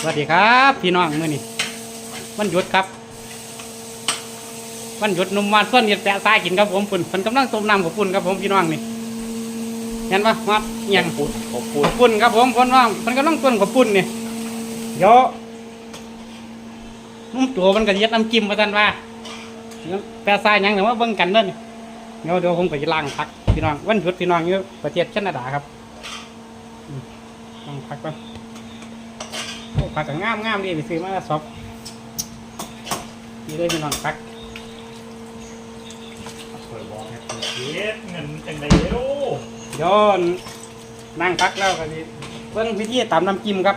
สวัสดีครับพี่น้องมื้อนี้วันหยุดครับวันหยุดหนุ่มวานส่วนเห็ดแปะทรายกินครับผมปุ่นเพิ่นกำลังต้มน้ำกับปุ่นครับผมพี่น้องนี่เห็นปะมาเอียงปุ้นขอบคุขณอบปุ่นครับผมเพิ่นว่าเพิ่นกำลังต้นกับปุ่นนี่เดี๋ยวนุ่มตัวมันก็เย็ดน้ำจิ้มมาทันว่าแปะทรายหยังแต่ว่าเบิ่งกันเด้อนี่เดี๋ยวเดี๋ยวผมก็จะล้างพักพี่น้องวันหยุดพี่น้องอยู่ประเทศแคนาดาครับอืมล้างพักก่อนโอ้ ผักก็งามงามดีไปซื้อมาซอบนี่เลยพี่น้องผักเปิดบอกให้เปิดเย็ดเงินจังไดเด้อย้อนนั่งพักแล้วก็ดีเพิ่งวิธีตำน้ำจิ้มครับ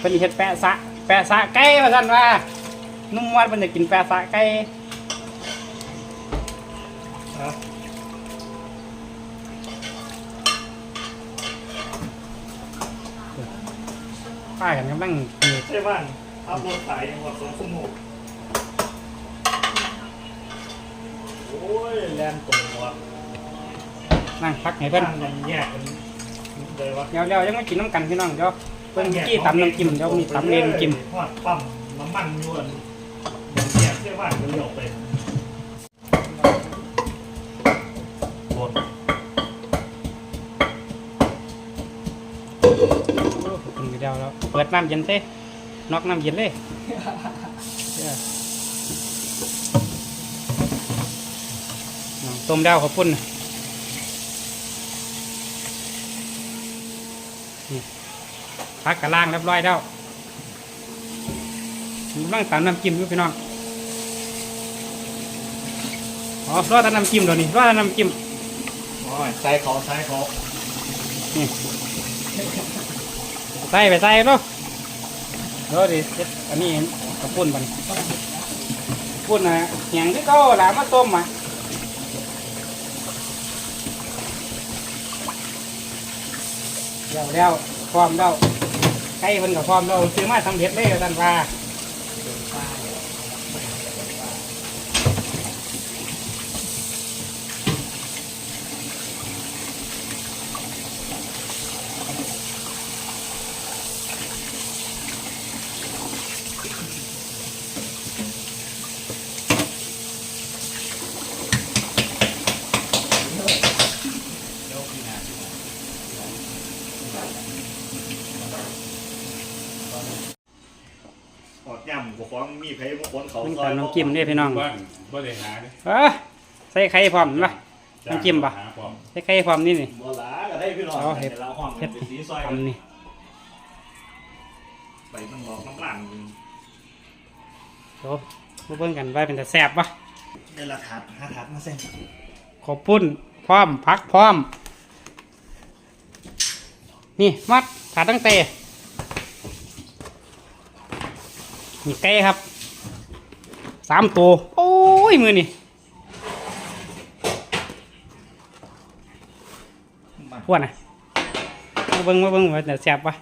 เป็นเห็ดแปะสะแปะสะไก่มาสั่นว่านุ่มวันเป็นจะกินแปะสะไก่ ครับ ป้ากันกำลังนี่ใช่บ้านอัพรถสายยังว่าสองชั่วโมงโอ้ยแลนตรงว่ะนั่งพักให้เพื่เพิ่อนนยังแยกกันเลยวะเดี๋ยวเดี๋ยวยังไม่กินน้ำกันพี่น้องเดี๋ยวเพิ่งวิธีตำน้ำจิ้มเดี๋ยวมีตำเลนจิ้มทอดปั๊มน้ำมันยวนแยกเชื่อบ้านเดียวไป ขอบคุณเดียวแล้วเปิดน้ำเย็นเซ่นอกน้ำเย็นเลยเด้อน้องต้มดาวขอบคุณนะนี่พักกระล่างเรียบร้อยแล้วกำลังตามน้ำจิ้มอยู่พี่น้อง อ๋อรอดแต่น้ำจิ้มเดี๋ยวนี้รอดแต่น้ำจิ้มโอ้ยใส่เขาใส่เขานี่ ใส่ไปใส่เนาะเดี๋ยวดิเฮ็ดอันนี้กระปุ่นมันปุ่นนะเหียงที่เขาหลามาต้มอะเดี๋ยวเดี๋ยวพร้อมแล้วไก่เพิ่นกับพร้อมแล้วซื้อมาสำเร็จเลยท่านว่า หอดย่ำกับของมีไผ่บาง คนเขามันซอยกับน้ำจิ้มเนี่ยพี่น้องบ้านบ่ได้หาเด้เออใส่ไข่พร้อมนะน้ำจิ้มปะ หาพร้อมใส่ไข่พร้อมนี่นี่ บัวหลาก็ได้พี่น้องเอาเห็ด แต่ละห้องเห็ดเป็นสีซอยทำนี่ไปมันบอกน้ำหลังเดี๋ยวมาเบิ่งกันว่าเป็นแต่แซ่บปะนี่ละถัดห้าถัดมาเส้นขอบปุ้นพร้อมพักพร้อม นี่มัดขาตั้งเตะนี่ไก่ครับ สามตัว โอ้ย มือนี่พวดนะมาเบิ่งมาเบิ่งว่าจะแซ่บปะ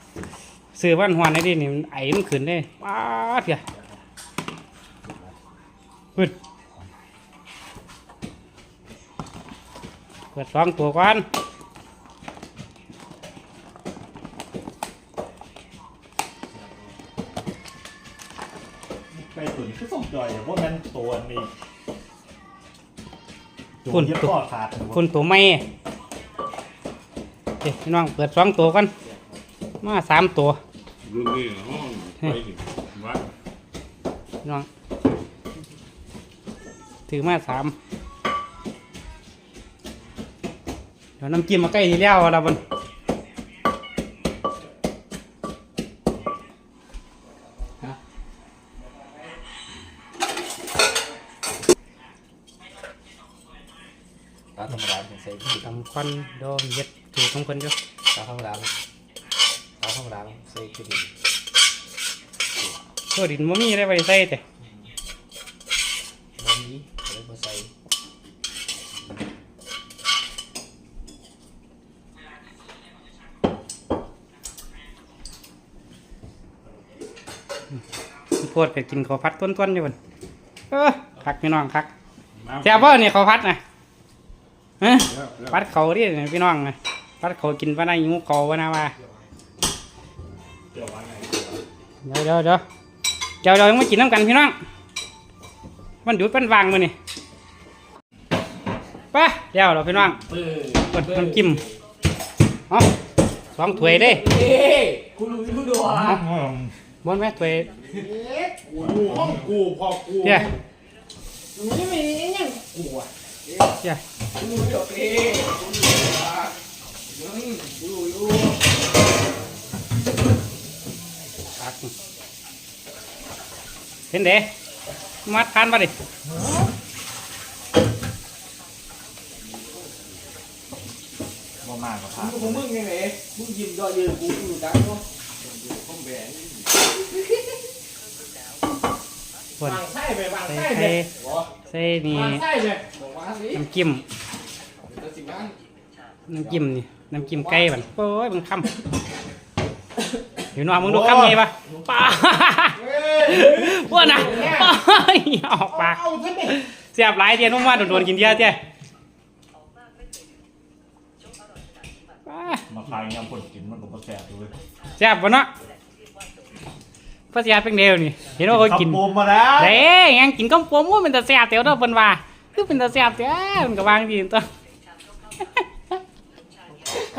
ซื้อบ้านหวานได้ดินี่ไอ้มันขึ้นได้ป้าเถอะพึ่นเปิดสองตัวก่อน พวกนั้นตัวนี้ฝุ่นเย็บข้อขาดคุณตัวไม่เดี๋ยวพี่น้องเปิดสองตัวกันมาสามตัวรุ่นนี้ห้องไปถึงวัดพี่น้องถือมาสามเดี๋ยวน้ำจิ้มมาใกล้ทีแล้วเราบน ขี้ตำควันโดนเย็ดถือของคนอยู่ตาธรรมดาตาธรรมดาใส่ขี้ดินตัวดินมันมีอะไรไปใส่แต่บ่มีเลยบ่ใส่พวดก็กินข้าวผัดต้นๆอยู่บนเออคักพี่น้องคักแซ่บบ่เนี่ยข้าวผัดนะฮะแล้ วแล้วปัดเขาดิพี่น้องนะปัดเขากินปะนายงูเขาวะนะว่าไปดี๋ยววันไหนเดี๋ยวเดี๋ยวเดี๋ยวเดี๋ยวเรายังไม่กินน้ำกันพี่น้องมันหยุดเป็นวางมือนี่ไปเดี๋ยวเราพี่น้องเปิดกดน้ำจิ้มเอาสองถ้วยเด้เอ้กูรู้รู้ดูอะบนแม่ถ้วยกูห้องกูพอกูเจ้านี่มียังกูอะเจ้ากูรู้เดี๋ยวเอ้กูรู้อะยังกูรู้อยู่ตัก เห็นเด้มัดทานมาดิบ่มากกับพามึงมึงยังไงมึงยิ้มดอยยืนกูอยู่ดังเนาะคอมแบนบนวางไส้ไปวางใส่ไส้ใส่ไปใส่นี่วางไส้ไปบอกว่าสิน้ำจิ้มจะสิบ้าน น้ำจิ้มนี่น้ำจิ้มไก่บันโอ้ยมึงคำเดี๋ยวน้องมึงดูคำไงปะป้าว่านะออกปากเอาใช่ไหมเสียบหลายเดียวนุ่มว่าโดนๆกินเดียวเจ้ป้ามาขายยำคนกินมันก็มาแสบเลยเสียบปะเนาะพระเสียบเป็นเดียวนี่เห็นว่าเขากินขับปูมมาแล้วเด้ยังกินก้มปมว่าเป็นตาเสียบเตียวเนาะเพิ่นว่าคือเป็นตาเสียบเตียวมันก็วางดีตัวเ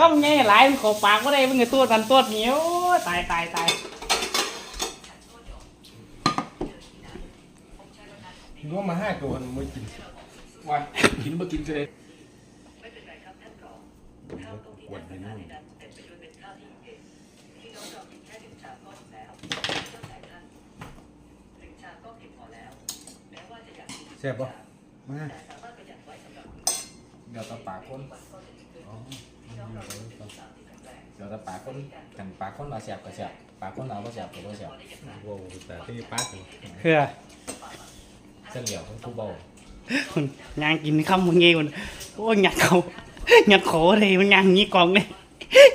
ข้ามันไงหลายมันเขอปากว่าได้มันก็ตัวกันตัวเหนียวตายตายตายรวมมาห้าตัวมันไม่กินว่ากินบ่กินเลยขวดนี่แซ่บปะมาเดี๋ยวตาปากคน เดี๋ยวตาปากคนกันปากคนมาเสียบก็เสียบปากคนเราก็เสียบก็บ่เสียบโว้แต่ที่ปักคือเส้นเหลียวของผู้เบายางกินข้ามมึงเงี้ยคนโอ้ยหยัดเขาหยัดโขเลยมันยางงี้กองเลย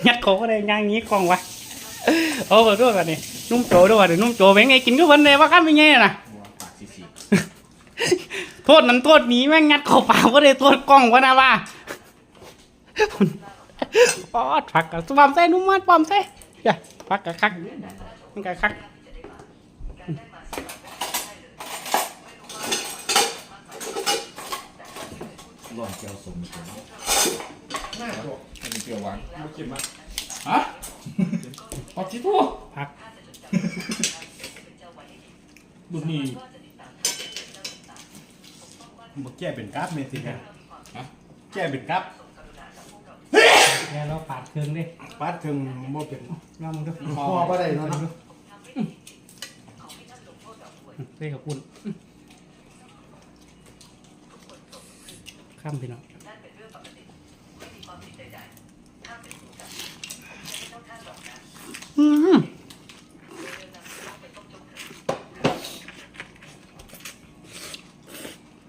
หยัดโขเลยยางงี้กองวะโอ้โหด้วยกันนี่นุ่มโจด้วยกันนุ่มโจเป็นไงกินก็วันเลยว่าข้ามเป็นไงน่ะปากสีสีโทษนั้นโทษนี้แม่งงัดเข้าปากว่าเลยโทษกล้องวะนะว่า ปอดผักกับสปอมเส้นุ่มมัดปอมเส้อย่าผักกับคักมันกับคักร่วมเจียวสมกันหน้าตัวอันนี้เปรี้ยวหวานไม่กินมาฮะปากที่ทั่วผักบุนี่มาแก้เป็นกราฟเมสิกันแก้เป็นกราฟ แกเราปาดเครื่องดิปัดถึงโมเป็นลองมึงดูพอบ่ได้เนาะเส้กับคุณข้ามพี่น้องอืม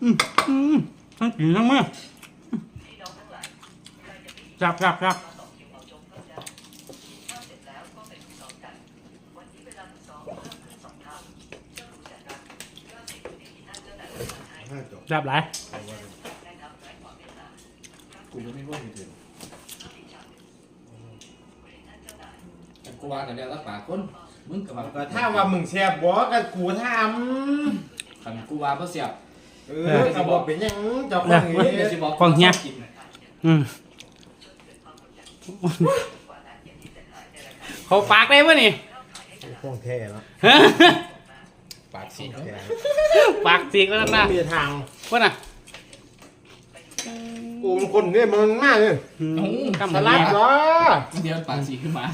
อืมอืมทั้งกินทั้งมือ จับจับจับห้าตัวจับหลายกูไม่รู้ที่ถึงกูว่าแต่เดี๋ยวตาปากคนมึงกับก็ถ้าว่ามึงแซ่บบ่ก็กูทคันกูว่าบ่เสียบำเออก็บ่เป็นหยังเจ้าขมึองงเฮ็เดี๋ยวดสิบอกกองเฮียอืม เขาปากได้ปะนี่ห้องแท้เนาะปากสีแท้ปากสีก็นั่นนะมีทางพวกน่ะกูเป็นคนเนี่ยมันมากเลยอืมกำสมือลัเงี้ดยเหรอเดี๋ยวปากสีขึ้นมา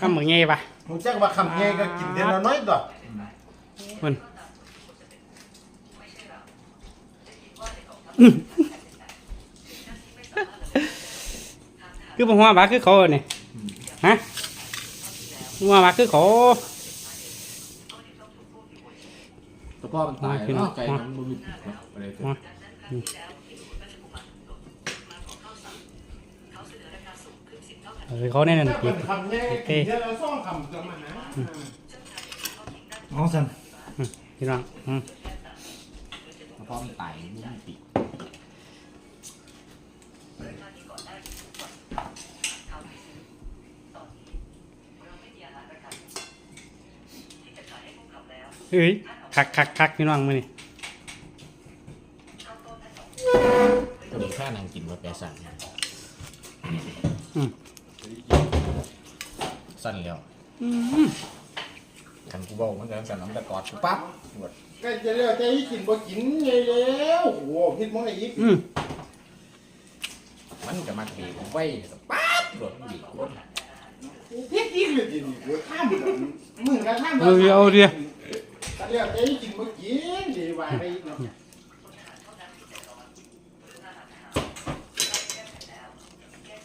กำมือเงี้ยปะมึงแจ้งว่าคำเงี้ยก็กินเดือนละน้อยตัวมัน คือผมว่าบาคือเขาเนี่ยฮะผมว่าบาคือเขาแต่พ่อมันตายเนาะไก่มันบ่มีอะไรเถอะเออเขาแน่นอนถ้าปีเป็นคำเงี้ยกินเดือนละสองคำจะมานะน้องสันพี่น้องอืมแต่พ่อมันตายมันบ่มีปีก เฮ้ยคักคักคักพี่น้องมือนี่ก็มีค่านั่งกินว่าแปรสั่นอืมสั่นแล้วอืมกันกูบอกมันจะสั่นน้ำตะกอดกูปั๊บหมดก็จะเรียกใจกินบ่กินไงแล้วโอ้โหพิษมองไอ้ยิกอืมมันก็มาบีบไว้ปั๊บหลดบีบกูพิษยิกเลยทีนี้กูข้ามมึงกระข้ามเอาเดียว เอาเดียก็เรียกใจกินบ่กินดีว่าไปอีกเนาะ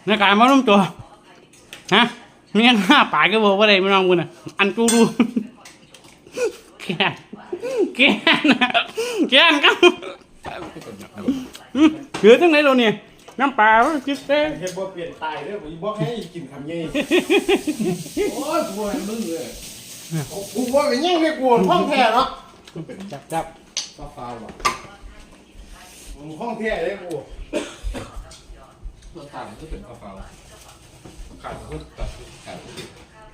ในการมาล้มตัว ฮะเมียห้าปากก็บอกว่าอะไรพี่น้องมือน่ะ อันจูรูแกนแกนแกนครับอืมเหลือทั้งไหนเราเนี่ย น้ำปลาจิ๊บเต้เฮ็ดบ่เปลี่ยนตายเด้อบ่บอกให้กินคำใหญ่โอ้ยกูให้มึงเลย กูบ่ก็ยังไม่กลัวห้องแท้เนาะจับจับฟ้าฟ้าว่ะมึงห้องแท้เลยกูรถถังก็เป็นกระเป๋าขาดพุทธตัดครับ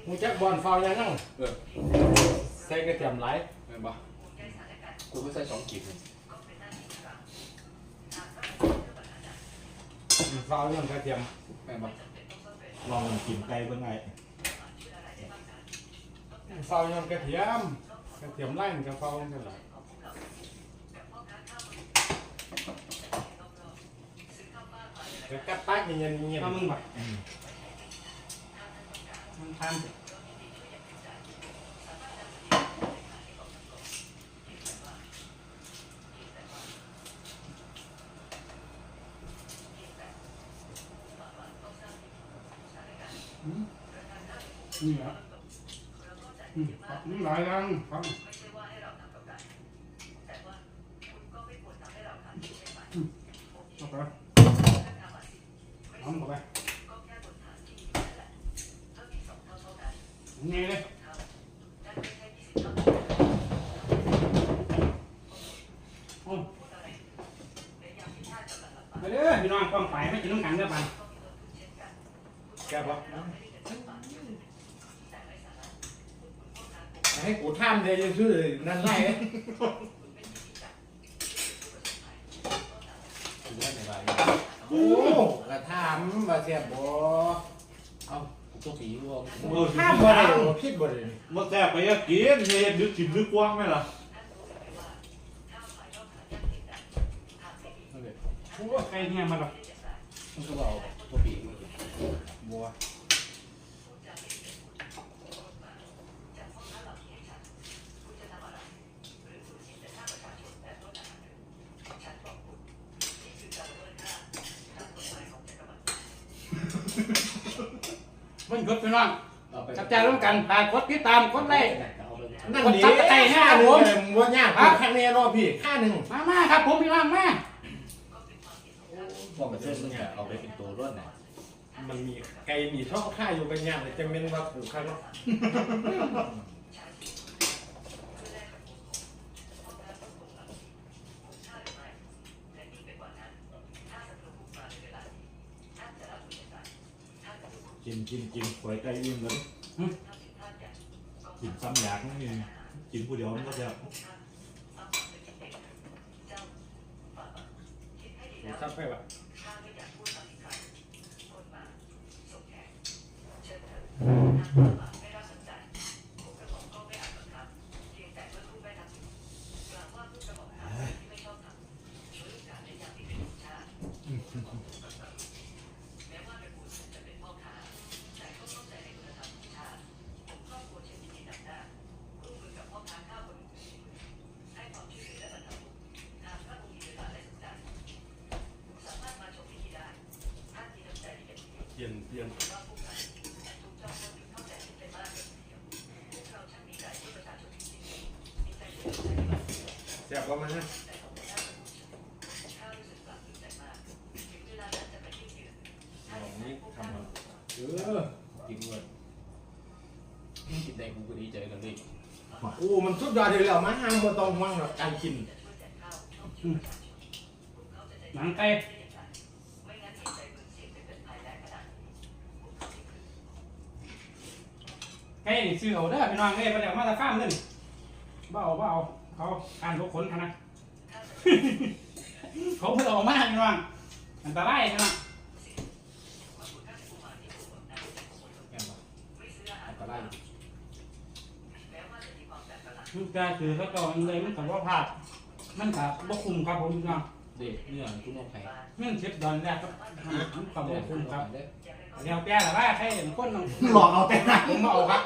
มูจักบอลฟาวยังนั่งเออใส่กระเทียมไรไม่บ้ากูไม่ใส่สองกีบฟาวยังกระเทียมไม่บ้าลองกินไก่เบิ่งไง ฟาวยังกระเทียมกระเทียมไล่มันกระฟาวกันหรอเดี๋ยวกัดตักเงียบเงียบเอามึงบ่มึงทานสิอืมนี่เห อืมนี่หลายรังครับอืมเอาไปเอาเข้าไปนี่เลยไปเด้อพี่น้องกองไปไม่กินน้ำกันเด้อปันแกบปะ ให้กูท่ามเดียวจะชื่อนั่นไล่กูไม่ในบ้านโอ้กระทามมาเสียบบ่เอ้ากูตัวผีวัวท่ามบ่ได้บ่ผิดบ่ได้มาแซ่บไปยากินเฮ็ดดึกถิ่มดึกกว้างไหมล่ะโอ้ใครเนี่ยมาหรอกมันก็บอกตัวผีมากินบัว มันกดพี่น้องเอาไปจับใจร่วมกันตากดติดตามกดไลค์เอาไปนั่นกดดีซับสไครต์ให้ครับผมบ่ยากค่าแน่รอพี่ค่าหนึงมามาครับผมพี่น้องมาบอกกับเพื่อนมึงอะเอาไปเป็นตัวรวดนะมันมีไก่มีท่อค่าอยู่กันยากเลยจะเป็นว่ากูค่าเนาะกิ กินกินหวยไก่อิ่มเลยกินซ้ำอยากนี่กินผู้เดียวมันก็จะซับไปว่ะ ปลี่ยนเปลี่ยนแซ่บประมาณนั้นนี่ทำมาเออกินด้วยมึงกินได้กูก็ดีใจกันเลยโอ้มันสุดยอดเลยแล้วมาห้างบ่ต้องห่วงหรอกการกินหนังไก่ไก่นี่ซื้อเอาเด้อพี่น้องเอ้ยไปเดี๋ยวมาตะฟ้ามเงินบ่เอาบ่เอาเขาอ่านทุกคนนะ เขาเพิ่งออกมาพี่น้องอันตรายนะอันตรายลูกกาคือเขาต่อเลยมันกับว่าพลาดมันกับบ่คุมครับผมพี่น้อง เด็กเนื้อตุ้มเอาไข่เงื่อนเช็ดดอนแรกครับมันกับบ่คุมครับเดี๋ยวแก้ละว่าใครเป็นคนน้องหลอกเอาแต่หน้าผมมาเอาครับ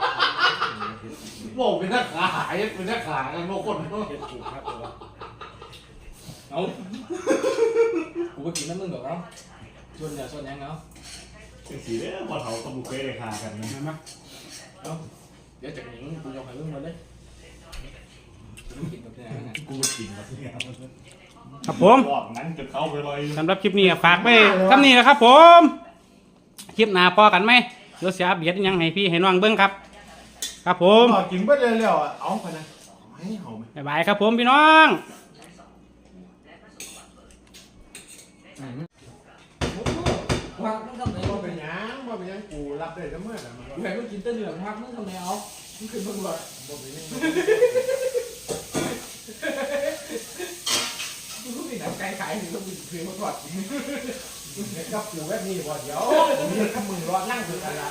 โง่เป็นนักขาหายเป็นนักขากันโง่คนเฮ็ดถูกครับตัวเอากูไปกินน้ำมึงดอกเนาะส่วนเนี่ยส่วนยังเนาะเป็นสีเด้อพอเถาตะบุกเคยได้คากันนะเห็นไหมเดี๋ยวจากนี้กูยกให้มึงหมดเลยกูกินกับเนี่ยนะกูกินมาเนี่ย ครับผมบอกนั้นจนเข้าไปเลยสำหรับคลิปนี้ก็ฝากไว้คำนี้นะครับผม คลิปหน้าพอกันไหมเดี๋ยวเสียเบียดหยังให้พี่ให้น้องเบิ้งครับ ครับผมหลอกกินไปเร็วๆอะเอาไปนะให้เอาไหมบ๊ายบายครับผมพี่น้องพักมึงทำไหนบ่เป็นหยังบ่เป็นหยังกูรับได้เสมอนะมันกูให้มึงกินแต่เนื้อพักมึงทำไหนเอามึงขึ้นมึงหลอดบ่เป็นหยัง มึงก็มีหนังไก่ขายถึงต้องมีเพลงมาก่อนเด็กกับกูแบบนี้บ่เดี๋ยวมีกับมึงรอนั่งคือกันละ